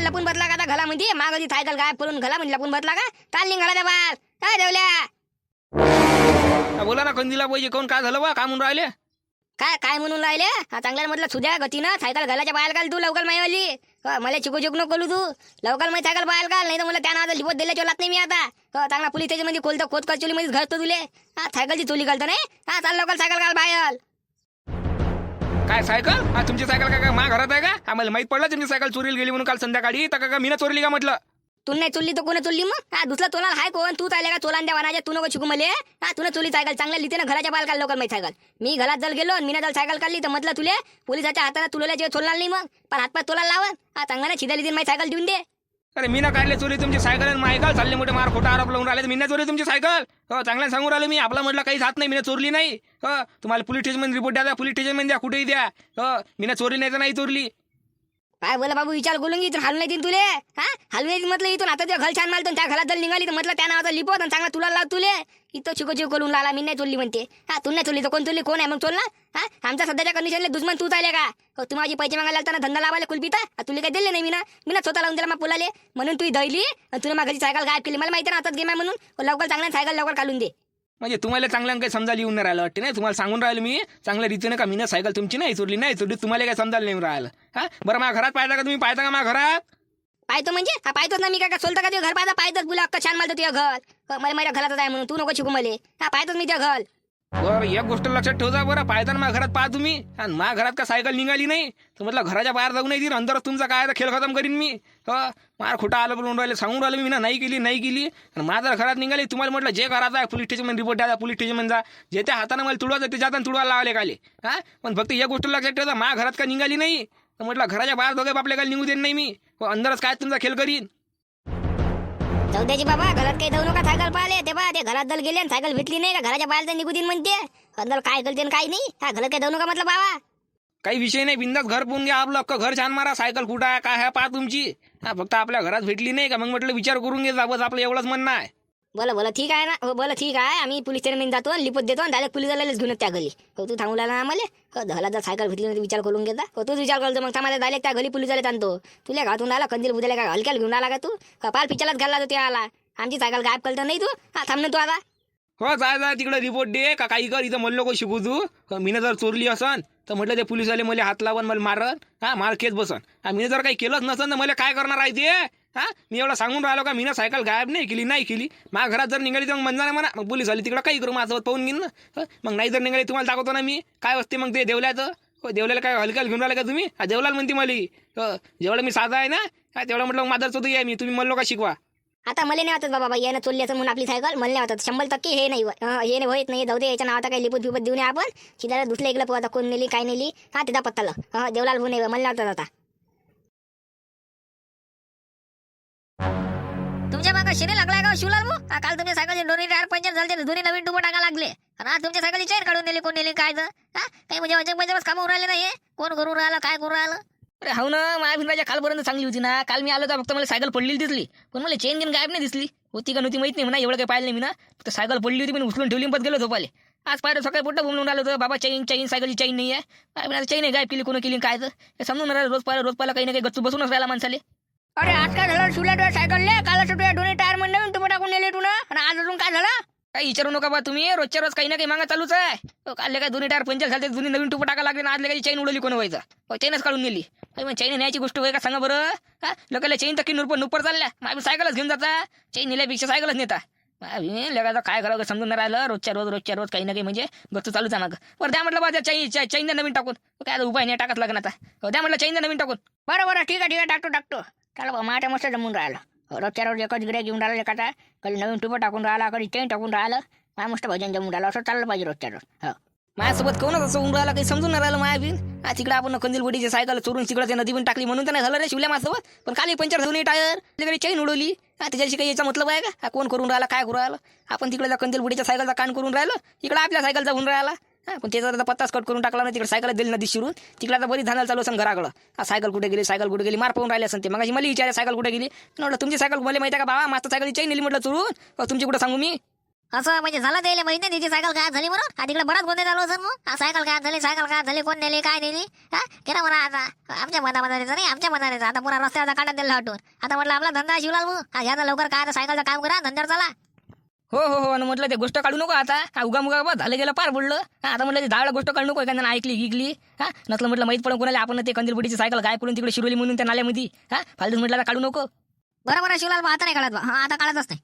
काय लपून बसला का घला म्हणते? मागं ती सायकल काय पळून घला म्हणजे लपून बसला का? चाल निघाला त्या बाल काय देवल्या? बोला ना कंदीला पाहिजे कोण काय झालं बा? काय म्हणून राहिले? काय काय म्हणून राहिले? हा चांगल्या म्हटलं सुद्या गतीनं सायकल घालाच्या बाहेर घाल तू लवकर माईवाली. हो, मला चिकू चिकू नको करू तू. लवकर मी सायकल बाहेर घाल नाही तर मला त्या नावाचा लिपोत दिल्या चोलात नाही मी आता. चांगला पोलीस स्टेशनमध्ये खोलतो खोत कचोली मध्ये घरतो तुले हा सायकलची चोली घालतो नाही? हा चाल लवकर सायकल घाल बाहेर. काय सायकल? हा तुमची सायकल काय का मा घरात आहे का? आम्हाला माहीत पडलं तुमची सायकल चोरीला गेली म्हणून काल संध्याकाळी. तर का मीना चोरली का म्हटलं? तू नाही चोरली तर कोणी चोरली मग? हा दुसरा चोला हाय कोण? तू चालले का चोला द्या वानाच्या? तू नको शिकू मले. हा तुला चुली सायकल. चांगल्या लिहिते ना घराच्या बाहेर काढ लवकर माहिती सायकल. मी घरात जर गेलो आणि जर सायकल काढली तर म्हटलं तुले पोलिसाच्या हाताला तुला जे चोरणार नाही मग. पण हातपात तोला लावत हा चांगला ना छिदा लिहिते माहिती सायकल देऊन दे. अरे मी ना काढले चोरी तुमची सायकल आणि मायकल. चालले मोठे मार खोटा आरोप लावून राहिले. मीना चोरी तुमची सायकल. हो चांगल्या सांगून राहिले मी. आपला म्हटलं काही हात नाही. मी चोरली नाही. हो तुम्हाला पोलीस स्टेशनमध्ये रिपोर्ट द्या पोलीस स्टेशनमध्ये द्या. कुठेही द्या. हो मीना चोरली नाही तर नाही चोरली. काय बोला बाबू विचार बोलून इथून हालून येतील तुले. हा? हालून येतील म्हटलं इथून. आता तुझ्या घर छान मारतो त्या घरात जर निघाली तर म्हटलं त्या नावाचा लिपो आणि चांगला तुला लाव तुले. इथं चिको चिको करून लाला मी नाही चोरली म्हणते. हा तू नाही चोरली तर कोण चोरली? कोण आहे मग चोरला? हा? आमच्या सध्याच्या कंडिशनला दुश्मन तू चालले का? हो तू माझी पैसे मागायला आलता ना धंदा लावायला कुलपिता? हा, तुला काही दिले नाही मी ना? मी ना स्वतः लावून दिला मग पुलाले. म्हणून तू दैली आणि तुला माझी सायकल गायब केली. मला माहिती ना आताच गेम आहे म्हणून. हो, लवकर चांगला सायकल लवकर काढून दे. म्हणजे तुम्हाला चांगल्या काही समजायला येऊन नाही राहिलं वाटते नाही? तुम्हाला सांगून राहिलं मी चांगल्या रीतीने का मीना सायकल तुमची नाही चोरली नाही चोरली तुम्हाला काय समजायला नाही राहिलं. हा? बरं माझ्या घरात पाहिजे का तुम्ही? पाहता का माझ्या घरात? पाहतो म्हणजे? हा पाहतोच ना मी काय का सोलता का तुझ्या घर? पाहता पाहतोच. बोला अक्का छान मारतो तुझ्या घर. मला माझ्या घरातच आहे म्हणून. तू नको शिकू मला. हा पाहतोच मी त्या घर. बरं एक गोष्ट लक्षात ठेवता बरं पायदान माझ्या घरात पाहा तुम्ही. आणि माझ्या घरात का सायकल निघाली नाही? तर म्हटलं घराच्या बाहेर जाऊ नाही अंदर तुमचा काय आहे, खेळ खतम करीन मी? हो, मार खोटा आलं बोलून राहिले सांगून राहिले मी ना नाही केली नाही केली. आणि माझ्या घरात निघाली तुम्हाला म्हटलं जे घरात आहे पोलीस स्टेशन रिपोर्ट द्या पोलीस स्टेशन जा. जे त्या हाताने मला तुडवायचं ते जाताना तुडवायला लावले काले. हा? पण फक्त एक गोष्ट लक्षात ठेवता माझ्या घरात का निघाली नाही? तर म्हटलं घराच्या बाहेर दोघे आपल्या काय निघू देत नाही मी. हो, अंदरच काय तुमचा खेळ करीन? चौद्याची बाबा घरात काही जाऊ नका सायकल पाहिले. ते बा ते घरात दल गेले आणि सायकल भेटली नाही का? घराच्या बाहेर निघू देईन म्हणते. अंदर काय करते काय नाही. हा घरात काही जाऊ नका म्हटलं बाबा? काही विषय नाही बिंदास घर पोहून घ्या. आपलं अख्खं घर छान मारा. सायकल कुठं आहे काय आहे पहा तुमची. हा फक्त आपल्या घरात भेटली नाही का? मग म्हटलं विचार करून घे जा बस आपलं एवढंच म्हणणं आहे. बोला बोला ठीक आहे ना? हो बोला ठीक आहे. आम्ही पोलीस स्टेशन जातो आणि लिपत देतो आणि डायरेक्ट पोलीस घेऊन त्या गली हो तू थांबू लागला ना आम्हाला? हो झाला जर सायकल भेटली नाही विचार करून घेता. हो तूच विचार करतो मग समाजा डायरेक्ट त्या गली पोलीस आले आणतो. तुला घातून आला कंदील बुजायला का हलक्याला घेऊन आला का तू? कपाल पिचालाच घालला तो त्या आला? आमची सायकल गायब करतो नाही तू? हा थांब ना तू आता. हो जाय जाय तिकडे रिपोर्ट दे. का काही कर इथं म्हणलो को शिकू तू मी मीनं जर चोरली असन तर म्हटलं ते पोलीसवाले मला हात लावून मला मारन हा मार खेच बसन. हा मीनं जर काही केलंच नसन तर मला काय करणार आहे ते? हा? मी एवढं सांगून राहिलो का? मीनं सायकल गायब नाही केली नाही केली. माझ्या घरात जर निघाली तर मग म्हणणार म्हणा मग पोलीस आली तिकडं काही करू माझ्यासोबत पाहून घेईन ना. मग नाही जर निघाली तुम्हाला दाखवतो ना मी. काय असते मग ते देवल्याचं? हो देवल्याला काय हलक्याला घेऊन राहिलं का तुम्ही? हा देवलाल म्हणते मला. हो जेवढं मी साधा आहे ना हा तेवढं म्हटलं मग होतं आहे मी. तुम्ही म्हणलो का शिकवा? आता मला नाही वाटत बाबा यानं चोरली म्हणून आपली सायकल. मला नाही वाटत. शंभर टक्के हे नाही हे नाही होत नाही. जाऊ दे याच्या नावाचा काही लिपत बिपत देऊ नये आपण. शिदाला दुसऱ्या इकडे आता कोण नेली काय नेली. हा त्याचा पत्ताला. हा देवलाल भाऊ नाही मला नाही वाटत आता. तुमच्या मागं शिरे लागलाय का हो, शिवलाल भाऊ? हा, काल तुमच्या सायकलचे दोन्ही टायर पंचर झाले दोन्ही नवीन टुबो टाका लागले. आणि आज तुमच्या सायकलची चेन काढून नेली कोण नेली काय तर हा काही म्हणजे अजब बजबच कामं राहिले नाही हे? कोण करून राहिलं काय करून राहिलं? अरे हो ना माझ्या भिंडाच्या कालपर्यंत चांगली होती ना. काल मी आलो तर फक्त मला सायकल पडलेली दिसली. पण मला चेन गेन गायब नाही दिसली. होती का नव्हती माहीत नाही म्हणा एवढं काही पाहिलं नाही मी ना. फक्त सायकल पडली होती पण उचलून ठेवली पण गेलो झोपाले आज पाहिलं सकाळी पोट्ट बोलून आलो होतं. बाबा चैन चैन सायकलची चैन नाही आहे काय चैन आहे गायब केली कोणी केली काय तर हे समजून राहिलं रोज पाहिलं रोज पाहिलं काही ना काही गच्चू बसूनच राहिला माणसाले. अरे आज काय झालं? शिवला तुझ्या सायकलले काल असं तुझ्या दोन्ही टायरमध्ये नवीन टुबो टाकून नेले तू ना? आणि आज अजून काय झालं? काही विचारू नका बा तुम्ही. रोजच्या रोज काही ना काही मागा चालूच आहे. हो, काल काय दोन्ही टायर पंचर झाले दोन्ही नवीन टुपा टाका लागले ना आज काही चैन उडवली कोण व्हायचा? हो चैनच काढून नेली. मग चैन न्यायची गोष्ट होय का सांगा बरं? हा? लोकांना चैन तर की नुरपर नुपर चालल्या. माझी सायकलच घेऊन जाता. चैन नेल्यापेक्षा सायकलच नेता. लगायचं काय करावं समजून नाही राहिलं. रोजच्या रोज रोजच्या रोज काही ना काही म्हणजे गच्च चालूच आहे मागं. बरं द्या म्हटलं बा त्या चैन चैन नवीन टाकून. हो, काय उपाय नाही टाकत लागणार आता. हो द्या म्हटलं चैन नवीन टाकून. बरं बरं ठीक आहे ठीक आहे टाकतो टाकतो. त्याला बा माझ्या मस्त जमून राहिलं. रोजच्या रोज एकच गिऱ्या घेऊन राहिलं एखादा कधी नवीन टुपं टाकून राहिला कधी चेन टाकून राहिलं माझ्या मस्त भजन जमून राहिलं. असं चाललं पाहिजे रोजच्या रोज. हो. माझ्यासोबत कोणच असं होऊन राहिलं काही समजून नाही राहिलं माया बिन हा तिकडे आपण कंदीलबुडीची सायकल चोरून तिकडे ते नदी पण टाकली म्हणून तर नाही झालं रे शिवल्या माझ्यासोबत. पण खाली पंचर झाली टायर तिकडे चैन उडवली. हा त्याच्याशी काही याचा मतलब आहे का? कोण करून राहिला काय करून राहिलं? आपण तिकडे कंदीलबुडीच्या सायकलचा कान करून राहिलं इकडे आपल्या सायकलचा होऊन राहिला. हा पण त्याचा आता पत्ताच कट करून टाकला ना तिकडे सायकल दिली नदी शिरून. तिकडे आता बरी धानाला चालू असं घराकडं. हा सायकल कुठे गेली सायकल कुठे गेली मार पाहून राहिले असं ते. मग मला विचार सायकल कुठे गेली? म्हटलं तुमची सायकल मला माहिती आहे का बाबा? मास्तर सायकल चैन नेली म्हटलं चोरून. तुमची कुठं सांगू मी? असं म्हणजे झालं त्याला माहिती नाही त्याची सायकल काय झाली बरोबर तिकडे बराच गोंधळ चालू असं मग? सायकल काय झाली सायकल काय झाली कोण नेली काय नेली? हा केला म्हणा आता. आमच्या मनामध्ये नाही आमच्या मनाने आता पुरा रस्त्यावर काढत दिला हटून आता म्हटलं आपला धंदा शिवलाल भाऊ हा लवकर काय आता सायकलचं काम करा धंद्यावर चला. हो हो हो आणि म्हटलं ते गोष्ट काढू नको आता. हा उगा मुगा बा झालं गेलं पार बुडलं. हा आता म्हटलं ते दहा गोष्ट काढू नको एखाद्यानं ऐकली गिकली हा नसलं म्हटलं माहीत पडून कोणाला आपण ते कंदीलपुडीची सायकल काय करून तिकडे शिरोली म्हणून त्या नाल्यामध्ये. हा फालतू म्हटलं आता काढू नको. बरोबर शिवलाल भाऊ आता नाही काढत बा. हा आता काढतच नाही.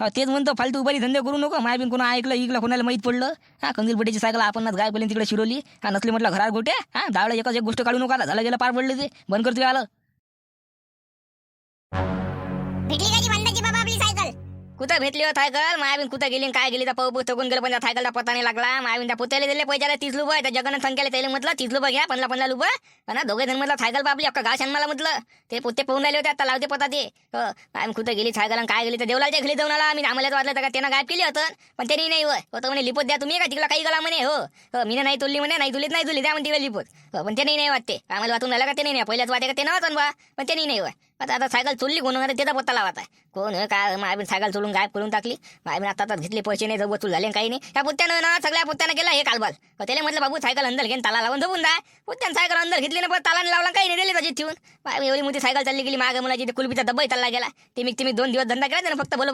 हा तेच म्हणतो फालतू उभारी धंदे करू नको. माय बिन कोणा ऐकलं इकलं कोणाला माहीत पडलं. हा कंदीलपुडीची सायकल आपणच गाय पहिले तिकडे शिरोली. हा नसली म्हटलं घरात गोट्या हा दावळं एकच एक गोष्ट काढू नको आता. झालं गेलं पार पडलं ते. बंद करतो आलं. कुठं भेटली हो सायकल मायाबीन कुठं गेली काय गेली? तर पाऊ थकून गेलं पण त्या सायकलचा पता नाही लागला. मायाबीन त्या पुत्याला दिले पैशाला तीस रुपये त्या जगन संख्याला त्याला म्हटलं तीस रुपये घ्या पंधरा पंधरा रुपये आणि दोघे जण म्हटलं सायकल बापली अख्खा गाव मला म्हटलं. ते पुत्ते पाहून राहिले होते आता लावते पता ते. हो आम्ही कुठं गेली सायकल आणि काय गेली? तर देवलाच्या घरी जाऊन आला मी आम्हाला वाटलं तर का त्यानं गायब केली होतं. पण त्यांनी नाही होतं. हो, म्हणे लिपत द्या तुम्ही का तिकडे काही गेला म्हणे. हो हो मी नाही तुलली म्हणे नाही तुलीत नाही तुली द्या म्हणते लिपत. हो, पण ते नाही वाटते. आम्हाला वाटून राहिलं का ते नाही? पहिल्याच वाटे का ते वाचून बा. पण त्यांनी नाही होय आता आता सायकल चोरली कोण अरे त्याचा पत्ता लावत आहे कोण काय मायबीन सायकल चोरून गायब करून टाकली. मायबीन आता आता घेतले पैसे नाही जर वसूल झाले काही नाही. त्या पुत्यानं ना सगळ्या पुत्यानं केला हे कालबाल. त्याला म्हटलं बाबू सायकल अंदर घेऊन ताला लावून झोपून जा. पुत्यानं सायकल अंदर घेतली ना पण ताला नाही लावला काही नाही दिले त्याची ठेवून. माय एवढी मोठी सायकल चालली गेली मागे मुलाची ते कुलबीचा डब्बाही चालला गेला. ते मी तुम्ही दोन दिवस धंदा करायचा ना फक्त बोल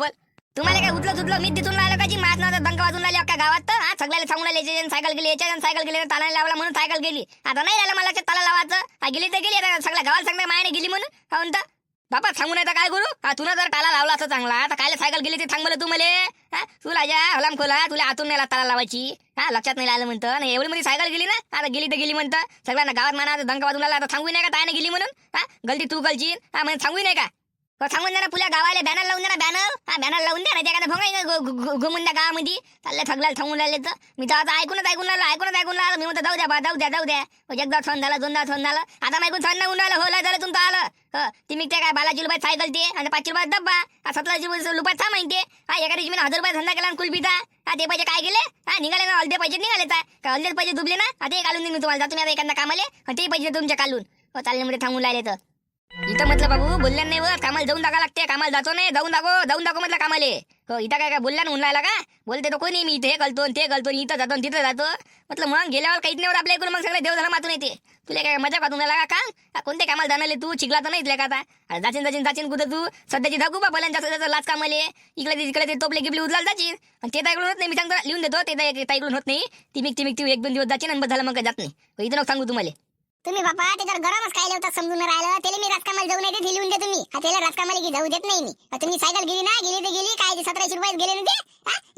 तुम्हाला काय उचलं उचलं मी तिथून राहिलं का जी? माझ नावाचा दंका वाजून राहिली अख्खा गावात तर. सगळ्याला सांगून राहिले याच्या सायकल गेली याच्या सायकल गेली ताला लावला म्हणून सायकल गेली. आता नाही राहिलं मला ताला लावायचं. गेली तर गेली आता सगळ्या गावाला सांगता मायाने गेली म्हणून. बापा सांगू नाही तर काय करू हा तुला जर ताला लावला असं चांगला आता कायला सायकल गेली ते? सांग मला तू मले. हा तुला ज्या हलाम खोला तुला आतून नाही ताला लावायची. हा लक्षात नाही आलं म्हणतं. नाही एवढी मध्ये सायकल गेली ना? आता गेली तर गेली म्हणतं. सगळ्यांना गावात म्हणा दंका वाजून राहिला आता सांगू नाही का तायने गेली म्हणून? हा गलती तू गलची हा म्हणजे सांगू नाही का? सांगून द्या ना पुल्या गावाला बॅनर लावून द्या ना बॅनर हा बॅनर लावून द्या ना त्या भोंगा घुमून द्या गावामध्ये. चालले सगळ्याला थांबून राहिले तर. मी तर आता ऐकूनच ऐकून राहिलो ऐकूनच ऐकून राहिलो. मी म्हणतो जाऊ द्या बा जाऊ द्या जाऊ द्या. एकदा सण झाला दोनदा सण झालं. आता मी ऐकून सण नाही राहिलं. हो झालं तुमचं आलं. हो तुम्ही मी काय बालाजी रुपयात सायकल ते? आणि पाचशे रुपयात डब्बा. हा, सतराशे रुपये रुपये था माहिती हा एका दिवशी मी हजार रुपये धंदा केला आणि कुलपीचा हा ते पैसे काय गेले? हा निघाले ना हलदे पैसे निघाले का हलदे पैसे दुबले ना? आता हे घालून देईन मी तुम्हाला. जातो मी आता एखादा कामाले. ते पैसे तुमच्या काढून. हो चालले मध्ये थांबून राहिले तर. इथं म्हटलं बाबू बोलल्या नाही वर कामाला जाऊन टाका लागते. कामाला जातो नाही. जाऊन दाखव. जाऊन दाखव म्हटलं कामाले. हो इथं काय काय बोलल्या ना उन्हाळ्याला का? बोलते तो कोणी मी इथे हे करतो ते घालतो इथं जातो आणि तिथं जातो. म्हटलं मग गेल्यावर काहीच नाही आपल्या इकडून मग सगळे झाला मातून येते. तुला काय मजा पाहून राहिला का काम कोणत्या कामाला जाणारे तू? शिकला तर नाही का आता जाचीन जाचीन जाचीन कुठं तू? सध्याची धागू बा बोलायला जास्त जास्त लाच कामाले. इकडे तिकडे ते टोपले गिपले उचलाल जाचीन आणि ते ताईकडून होत नाही. मी सांगतो लिहून देतो. ते ताईकडून होत नाही. ती मिक ती मिक ती एक दोन दिवस जाचीन आणि बस झालं मग काय जात नाही. हो, इथं नको सांगू तुम्हाला. तुम्ही बापा त्याच्यावर गरमच काय होता समजून राहिलं त्याला मी राजकामाला जाऊन येते लिहून दे तुम्ही हा त्याला राजकामाला जाऊ देत नाही मी. तुम्ही सायकल गेली ना गेली तर गेली काय सतराशे रुपये गेले ना ते?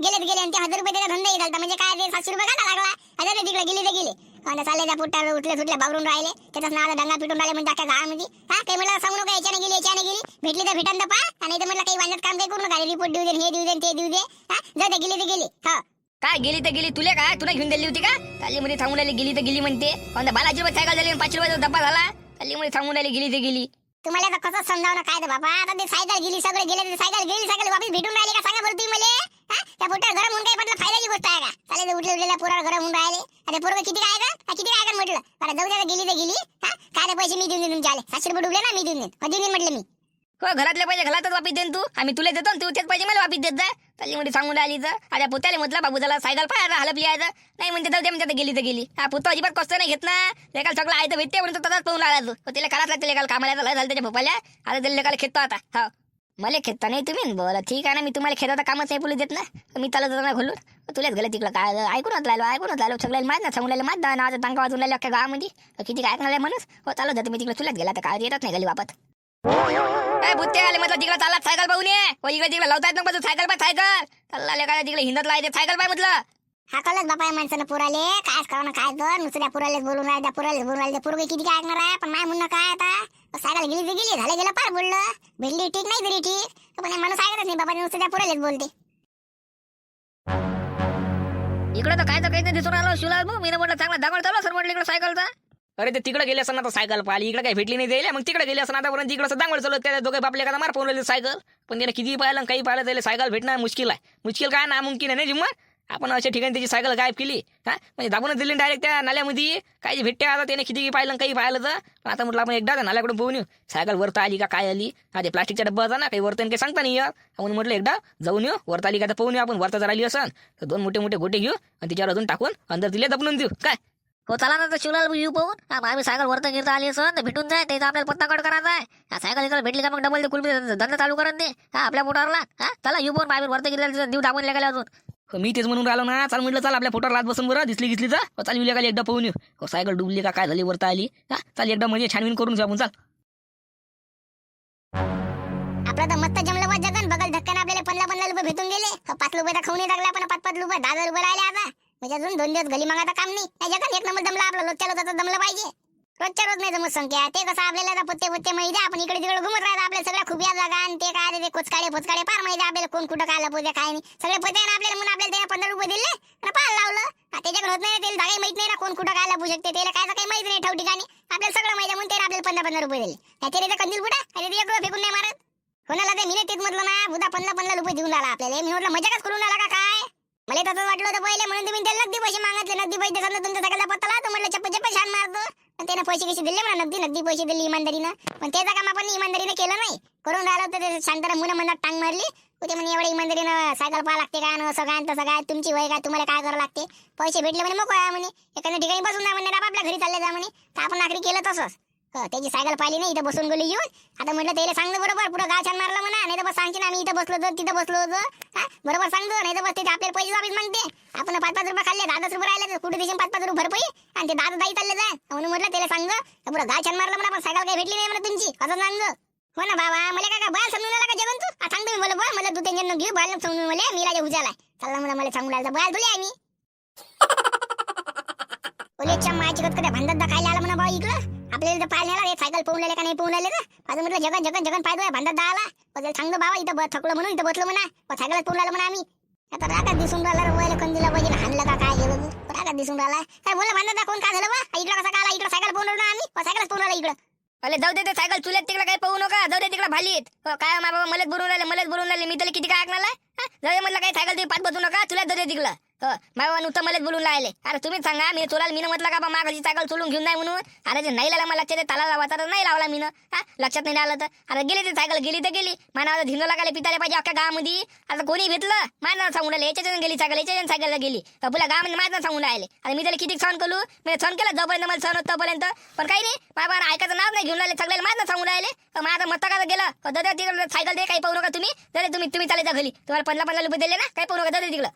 गेले तर गेले आणि ते हजार रुपये त्याचा धंदा घालता म्हणजे काय ते सातशे रुपये काय लागला? हजार तिकडे गेले तर गेले. आणि चालले त्या पुट्टावर उठले सुटले बाबरून राहिले. त्याच्याच नावाला दंगा पिटून राहिले म्हणजे अख्या गावामध्ये हा काही मला सांगू नका याच्याने गेली याच्याने गेली. भेटली तर भेटन तर पा आणि तर म्हटलं काही वाजत काम काही करू नका. रिपोर्ट देऊ दे हे देऊ दे ते देऊ दे. हा जाऊ दे गेले तर गेले. हा. काय गेली तर गेली तुले काय? तुला घेऊन दिली होती का? चालली मध्ये थांबून राहिली गेली तर गेली म्हणते. पण बालाजी रुपये सायकल झाली पाचशे रुपयाचा डब्बा झाला. चालली मध्ये थांबून राहिली गेली तर गेली. तुम्हाला आता कसं समजावणं काय तर बाबा? आता ते सायकल गेली सगळे गेले ते सायकल गेली सायकल वापस भेटून राहिले का? सांगा बरं तुम्ही मला. त्या पोटावर गरम होऊन काय म्हटलं फायद्याची गोष्ट आहे का? चालेल उठले उठलेल्या पोरावर गरम होऊन राहिले. अरे पोरग किती काय का किती काय का म्हटलं? अरे जाऊ द्या गेली तर गेली. हा? काय पैसे मी देऊन देईन तुमचे आले सातशे रुपये डुबले ना मी देऊन देईन. हो, देऊन देईन म्हटलं मी? हो घरातले पैसे घरातच वापिस देन तू. आम्ही तुला देतो तू तेच पैसे मला वापिस देत जा. चालली म्हणजे सांगून राहिली तर अरे पुत्याला म्हटलं बाबू झाला सायकल पाय हलपली आहे तर. नाही म्हणते तर म्हणते आता गेली तर गेली. हा पुत्ता अजिबात कष्ट नाही घेत ना. लेकाल सगळं आहे तर भेटते म्हणून तसाच पाहून राहिला तू. तिला करायला लागते लेकाल कामाला झालं झालं त्याच्या भोपाल्या आता त्याला लेकाला खेळतो आता. हा. मला खेळता नाही तुम्ही? बरं ठीक आहे ना. मी तुम्हाला खेळता कामच नाही बोलू देत ना. मी त्याला जाताना घोलून. तुलाच गेलं तिकडं. काय ऐकूनच राहिलो ऐकूनच राहिलो. सगळ्याला माहीत ना सांगून राहिलं माहीत नावाचं टांका वाजून राहिलं अख्ख्या गावामध्ये किती काय ऐकणार म्हणून हो चालू जातं मी तिकडे. तुलाच गेला तर काय येतच नाही गली वापस. बुत्ते आले म्हटलं तिकडे चालला सायकल पाहून ये. इकडे तिकडे लावता येत नको सायकल पाय सायकल. चालला काय तिकडे हिंदत लायते सायकल पाय म्हटलं. हा कळलं बापा या माणसानं पुराले. काय करावं काय तर नुसत्या पुरालेच बोलून राहिले त्या पुरालेच बोलून राहिले पोरगे किती काय ऐकणार आहे? पण माय म्हणणं काय आता? सायकल गेली तर गेली झालं गेलं पार बोललं भेटली ठीक नाही तरी ठीक. पण माणूस ऐकतच नाही बाबा नुसतं त्या पुरालेच बोलते. इकडे तर काय तर काही नाही दिसून आलो शिवलाल भाऊ. मी म्हटलं चांगला दगड चालू सर म्हटलं इकडे सायकलचा. अरे ते तिकडे गेले असं तर सायकल पाहिली इकडे काही भेटली नाही द्यायला मग तिकडे गेले असताना आतापर्यंत इकडे दांगड चालत त्या दोघे बापले का मार पोहोचले सायकल. पण त्याने किती पाहिलं काही पाहिलं त्याला सायकल भेटणं मुश्किल आहे. मुश्किल काय ना मुमकिन आहे ना जिम्मा? आपण अशा ठिकाणी त्याची सायकल गायब केली. हा? म्हणजे दाबूनच दिली डायरेक्ट त्या नाल्यामध्ये. काही भेटते आता त्याने किती पाहिलं काही पाहिलं तर. पण आता म्हटलं आपण एकदा नाल्याकडून पोहून येऊ. सायकल वरता आली का काय आली? हा ते प्लास्टिकचा डब्बा होता ना. काही वरतं काही सांगता नाही आपण म्हणून म्हटलं एकदा जाऊन येऊ. वरता आली का तर पोहून येऊ आपण. वरता जर आली असन तर दोन मोठे मोठे गोटे घेऊ आणि तिच्यावर अजून टाकून अंदर दिले दबून देऊ. काय? हो चला ना तर शिवलाल येऊ पाहून. हा, आम्ही सायकल वरतं गिरता आली असं तर भेटून जाय त्याचा आपल्याला पत्ता कट करायचा आहे. हा, सायकल इकडे भेटली का मग डबल ते कुलबी धंदा चालू करत दे हा आपल्या पोटावरला हा चला येऊ पाहून बाहेर वरतं गिरला देऊ टाकून लागले अजून. हो, मी तेच म्हणून राहिलो ना चाल म्हटलं चाल आपल्या फोटोवर लात बसून बरं दिसली गिसली तर. हो, चाल विल्या खाली एकदा पोहून येऊ. हो सायकल डुबली का काय झाली वरता आली. हा चाल एकदा म्हणजे छानबीन करून जाऊ आपण चाल. आपलं तर मस्त जमलं बा जगन. बगल धक्क्याने आपल्याला पंधरा पंधरा रुपये भेटून गेले. अ, पाच रुपये तर खाऊन टाकले आपण पाच पाच रुपये दहा दहा रुपये राहिले आता. म्हणजे अजून दोन दिवस गली मागायचं काम नाही. नाही जगन एक नंबर दमला आपला रोजच्या रोज जमलं पाहिजे. रोजच्या रोज नाही जमत संख्या. ते कसं आपल्याला आता पत्ते पत्ते माहिती आपण इकडे तिकडे घुमत राहतो आपल्या सगळ्या खुबिया जागा आणि ते काय ते कोचकाडे फोचकाडे फार माहिती आपल्याला कोण कुठं खायला लपवते काय नाही. सगळे पत्ते ना आपल्याला म्हणून आपल्याला त्याने पंधरा रुपये दिले आणि पाहायला लावलं. त्याच्याकडे होत नाही त्याला जागा माहीत नाही ना कोण कुठं खायला लपू शकते त्याला काय काही माहीत नाही ठाऊ ठिकाणी. आपल्याला सगळं माहिती म्हणून त्याने आपल्याला पंधरा पंधरा रुपये दिले. त्याच्या ते कंदील बुडा आणि ते एक रुपया फेकून नाही मारत. कोणाला ते मी तेच म्हटलं ना बुधा पंधरा पंधरा रुपये देऊन राहिला आपल्याला. मी म्हटलं मजाकच करून राहिला काय? मला तसं वाटलं होतं पहिले म्हणून तुम्ही त्याला नगदी पैसे मागितले. नगदी पैसे समजा तुमच्या सगळ्या पत्ता लावतो म्हटलं चप्पल चप्पल छान मारतो. पण त्यानं पैसे कसे दिले म्हणा नगदी नगदी पैसे दिले इमानदारीनं. पण त्याचं काम आपण इमानदारीनं केलं नाही. करून राहिलं तर ते शांतारा मुनं मनात टांग मारली. होते म्हणे एवढ्या इमानदारीनं सायकल पाहा लागते काय असं काय तसं काय? तुमची वय काय? तुम्हाला काय करावं लागते? पैसे भेटले म्हणे मग काय म्हणे. एखाद्या ठिकाणी बसून जा म्हणे आपल्या घरी चालले जा म्हणे. तर आपण आखरी केलं तसंच. त्याची सायकल पाहिली नाही इथं बसून गेली येऊन. आता म्हटलं त्याला सांगतो बरोबर पुढं गाव छान मारलं म्हणा नाही तर बस सांगते ना आम्ही इथं बसलो होतो तिथं बसलो होतो. हा बरोबर सांगतो नाही तर बस ते आपल्याला पैसे वापस मागते. आपण पाच पाच रुपये खाल्ले दहा दस रुपये राहिले तर कुठे देशील पाच पाच रुपये भरपाई? आणि ते दादा दाई चालले जाय म्हणून म्हटलं त्याला सांग पुढं गाव छान मारलं म्हणा पण सायकल काही भेटली नाही म्हणा तुमची. असं सांग हो ना बाबा मला काय बाल समजून आला का जेवण तू? सांगतो मी बोल बा मला तू टेन्शन घेऊ बाल समजून मला मी राजा उजाला चला मला मला सांगू लागला बाल तुले आम्ही ओलेच्या माची कत कधी भांडत दा खायला आला म्हणा भाऊ इकडं. आपल्याला तर पाहिलं सायकल पोहून राहिले का नाही पोहून राहिले ना माझं म्हटलं जगन जगन जगन पाहिजे भांडत दा आला पण त्याला सांगतो बाबा इथं थकलो म्हणून इथं बसलो म्हणा. पण सायकल पोहून राहिलं म्हणा आम्ही. आता रागात दिसून राहिला वयला कंदीला पाहिजे हाणलं का काय गेलं रागात दिसून राहिला. काय बोला भांडत कोण काय झालं बा? इकडं कसं काय आला इकडं सायकल पोहून राहिलो ना आम्ही. सायकलच पोहून राहिला इकडं. अरे जाऊ दे ते सायकल चुलेत तिकडे काही पाहू नका. जाऊ दे तिकडे भालीत हो, काय मा बाबा मलाच बोलून राहिले मलाच बुरून राहिले. मी त्याला किती काय ऐकणार जाऊ दे म्हटलं काही सायकल तुम्ही पाच बसू नका. चुल्यात जाऊ दे तिकडं. हो मा बाबा बोलून राहिले. अरे तुम्हीच सांगा मी तुला मी म्हटलं का बा मागाची सायकल चोलून घेऊन नाही म्हणून? अरे ते नाही लावला मला लक्षात ताला लावायचा तर नाही लावला मी हा लक्षात नाही आलं तर. अरे गेली ते सायकल गेली तर गेली. मानावर धिंगला लागायला पिताले पाहिजे अख्ख्या गावामध्ये? आता कोणी भेटलं? माझं सांगून राहिले याच्यातून गेली सायकल याच्यातून सायकलला गेली. पुला गावामध्ये माझं सांगून राहिले. आणि मी त्याला किती सहन करू? मी सहन केलं जोपर्यंत मला सहन होत तोपर्यंत. पण काही नाही बाबा ऐकायचं नाव नाही घेऊन राहिले सगळ्याला माझं सांगून राहिले. माझं मत का गेलं. दादा तिकडे सायकल दे काही पाहू नका तुम्ही. दादा तुम्ही तुम्ही चालायचा घरी. तुम्हाला पंधरा पंधरा रुपये दिले ना काही पाहू नका दादा तिकडं.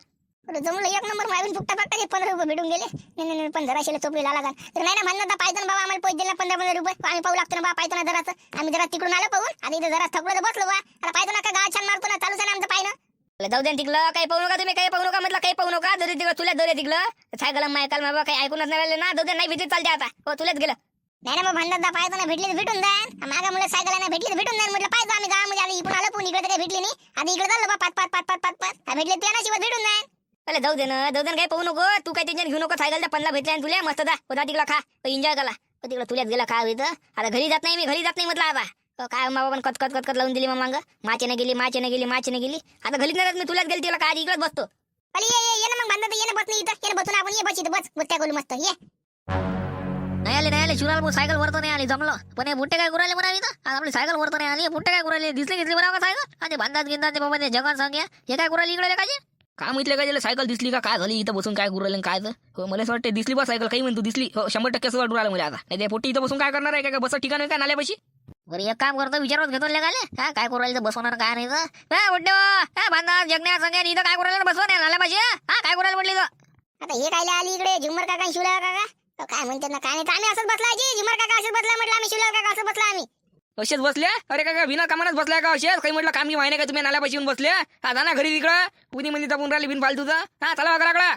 जमलं एक नंबर मारून फुकटा फुकटा पंधरा रुपये भेटून गेले. नाही नाही नाही, पण जराशेला चोपडी लागला तर नाही ना म्हणणं पाहिजे बाबा आम्हाला पैसे दिला पंधरा पंधरा रुपये. आम्ही पाहू लागतो ना बा पाहिजे ना जराचं आम्ही जरा तिकडून आलो पाहून आणि इथं जरा थकलो तर बसलो बा अरे पाहिजे ना का गाव छान मारतो ना चालूच आहे ना आमचं पाहिजे म्हणलं, जाऊ दे ना तिकडं काही पाहू नका तुम्ही काही पाहू नका म्हटलं काही पाहू नका. दरे तिकडं तुला दरे तिकडं. सायकल मायकाल बाबा काही ऐकूनच नाही ना. जाऊ दे नाही भीती चालते आता. हो तुलाच गेलं. नाही ना मग भांडत पाहिजे ना भेटली भेटून जाईन मागा मुलं सायकल नाही भेटली भेटून जाईन म्हटलं पाहिजे आम्ही गावामध्ये आलो. इकडून आलो पण इकडे तर भेटली नाही. आता इकडे चाललो बा पाच पाच पाच पाच पाच. पाच भेटले ते ना शिवाय भेटून जाईन अरे जाऊ दे ना जाऊ दे ना काही पाहू नको. तू काय टेन्शन घेऊ नको. सायकलच्या पंधरा भेटल्या आणि तुला. मस्त जा. होता तिकडं खा. हो, एन्जॉय करा. हो, तिकडं तुल्याच गेला काय होईल आता घरी जात नाही मी घरी जात नाही म्हटलं आता हो, काय मा बाबा कत कत कत कत लावून दिली मग मांग माचे नाही गेली माचे नाही गेली माचे नाही गेली. आता घरीच नाही मी तुलाच गेली तिला काय इकडेच बसतो. अरे ये ये ना मग बांधा ये ना बस नाही इथं. ये बसून आपण ये बस इथं बस. बुत्त्या करू मस्त. ये. नाही आले नाही आले. शिवराल भाऊ सायकल वरतो नाही आली जमलं. पण हे बुट्टे काय कुराले म्हणा इथं? आता आपली सायकल वरतो नाही आली. बुट्टे काय करायले? दिसले घेतली बरोबर सायकल? आणि बांधात गिंदात बाबा ते जगात सांग्या हे काय कुराली इकडे काय काम इथले काय झालं सायकल दिसली का? काय झाली? इथं बसून काय करू राहिले आणि काय तर हो मला असं वाटतं दिसली बा सायकल. काही म्हणतो दिसली. हो शंभर टक्के असं वाटू राहिलं मला आता. नाही ते पोटी इथं बसून काय करणार आहे? का बस ठिकाण आहे का नाल्यापाशी? बरं एक काम करतो विचारत घेतो लेगाले हा काय करू राहिले बसवणार काय नाही हा बांधा जगण्या संग्या इथं काय करू राहिले बसवण्या नाल्या पाहिजे हा काय करू राहिले म्हटली आता हे कायला आली इकडे झुमर काका आणि शिवला काका? काय म्हणतात ना काय नाही आम्ही असंच बसला जी झुमर काका असंच बसला म्हटलं आम्ही शिवला काका असं बसला आम्ही. असेच बसले? अरे का विना कामानच बसलाय का असेच काही म्हटलं काम की माहिती का तुम्ही नाल्यापाशी येऊन बसले? हा जा ना घरी तिकडं कुणी म्हणजे जपून राहिली बिन फालतूचा. हा चला वाकडा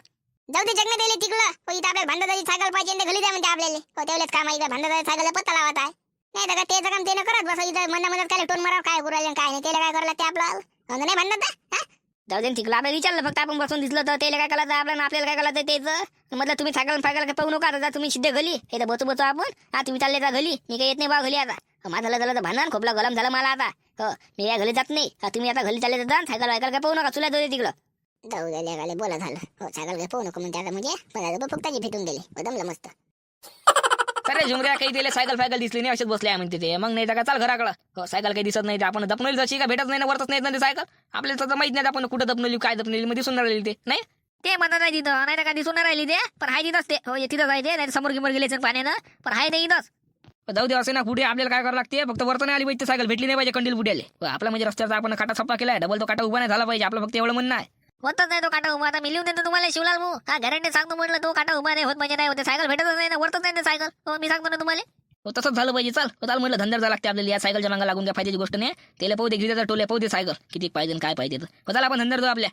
जाऊ दे जगण्यात येईल तिकडं. हो इथं आपल्याला भांडताची सायकल पाहिजे घरी द्या म्हणते आपल्याला. हो तेवढेच काम आहे इकडे सायकल पत्ता लावत आहे. नाही तर का त्याचं काम ते करत बस इथं. मना मनात काय टोन मारा काय करू काय नाही. त्याला काय करायला ते आपलं? हो, नाही भांडत हा? जाऊ दे तिकडं. आपल्याला विचारलं फक्त आपण बसून दिसलं तर त्याला काय करायचं? आपल्याला आपल्याला काय करायचं त्याचं? म्हटलं तुम्ही सायकल फायकल पाहू नका आता. तुम्ही सिद्धे घली हे तर बसू बसू आपण. हा तुम्ही चालले जा घली मी काही येत नाही बा घली आता. माझं झालं झालं तर भांडण खोपला गलम झालं मला आता. हो मी या घरी जात नाही. हा, तुम्ही आता घरी चालले जा सायकल वायकल काय पाहू नका तुला दो तिकडं. जाऊ द्या लेगाले बोला झालं. हो सायकल घे पाहू नको म्हणते आता म्हणजे. पंधरा रुपये फुकटाची भेटून दिले. हो, मस्त. अरे झुमऱ्या काही दिले सायकल फायकल दिसली नाही असेच बसले आहे म्हणते ते मग नाही तर का चाल घराकडं. हो सायकल काही दिसत नाही ते आपण दपनवली जशी का भेटत नाही ना वरतच नाही ना ते सायकल. आपल्याला तर माहीत नाही आपण कुठं दपनवली काय दपनवली मध्ये दिसून राहिली ते नाही? ते म्हणत नाही तिथं. नाही तर काय दिसून नाही राहिली ते पण हाय तिथंच ते. हो तिथंच आहे ते नाही समोर गिमोर गेले पाण्यानं. पण हाय ते इथंच. जाऊ दे असे ना पुढे आपल्याला काय करावं लागते? फक्त वरतं नाही आली पाहिजे सायकल भेटली नाही पाहिजे कंडील बुड्याले आपला म्हणजे रस्त्याचा आपण काटा सप्पा केलाय डबल तो काटा उभा नाही झाला पाहिजे आपलं फक्त एवढं म्हणणं आहे. होतच नाही तो काटा उभा आता मी लिहून देतो तुम्हाला शिवलाल भाऊ. हा गॅरंटी सांगतो म्हटलं तो काटा उभा नाही होत म्हणजे नाही होते सायकल भेटतच नाही ना वरतच नाही ते सायकल. हो मी सांगतो ना तुम्हाला. हो तसंच झालं पाहिजे चाल. हो, चाल म्हटलं धंद्याला जावं लागते आपल्याला या सायकलच्या मागा लागून काय फायद्याची गोष्ट नाही. त्याला पाहू दे गिरीचा टोले पाहू दे सायकल. किती पाहिजे आणि काय पाहिजे. तर. हो, चाल आपण धंद्यावर जाऊ आपल्या.